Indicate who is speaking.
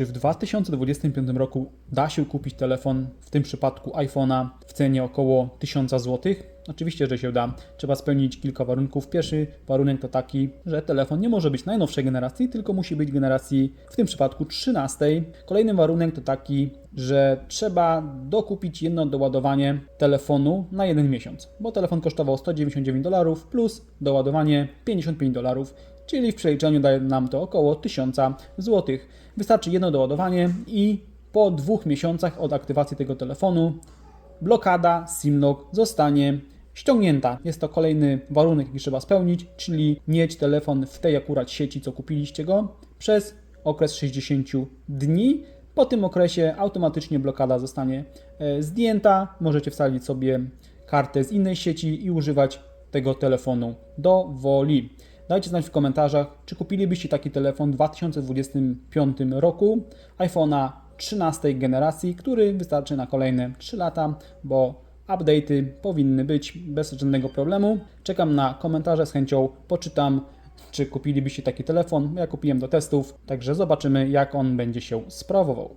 Speaker 1: Czy w 2025 roku da się kupić telefon, w tym przypadku iPhone'a, w cenie około 1000 zł? Oczywiście, że się da. Trzeba spełnić kilka warunków. Pierwszy warunek to taki, że telefon nie może być najnowszej generacji, tylko musi być generacji w tym przypadku 13. Kolejny warunek to taki, że trzeba dokupić jedno doładowanie telefonu na jeden miesiąc, bo telefon kosztował 199 dolarów plus doładowanie 55 dolarów, czyli w przeliczeniu daje nam to około 1000 zł. Wystarczy jedno doładowanie i po dwóch miesiącach od aktywacji tego telefonu blokada SIM-lock zostanie ściągnięta. Jest to kolejny warunek, jaki trzeba spełnić, czyli mieć telefon w tej akurat sieci, co kupiliście go, przez okres 60 dni. Po tym okresie automatycznie blokada zostanie e, zdjęta. Możecie wstawić sobie kartę z innej sieci i używać tego telefonu do woli. Dajcie znać w komentarzach, czy kupilibyście taki telefon w 2025 roku, iPhone'a 13 generacji, który wystarczy na kolejne 3 lata, bo update'y powinny być bez żadnego problemu. Czekam na komentarze, z chęcią poczytam, czy kupilibyście taki telefon. Ja kupiłem do testów, także zobaczymy, jak on będzie się sprawował.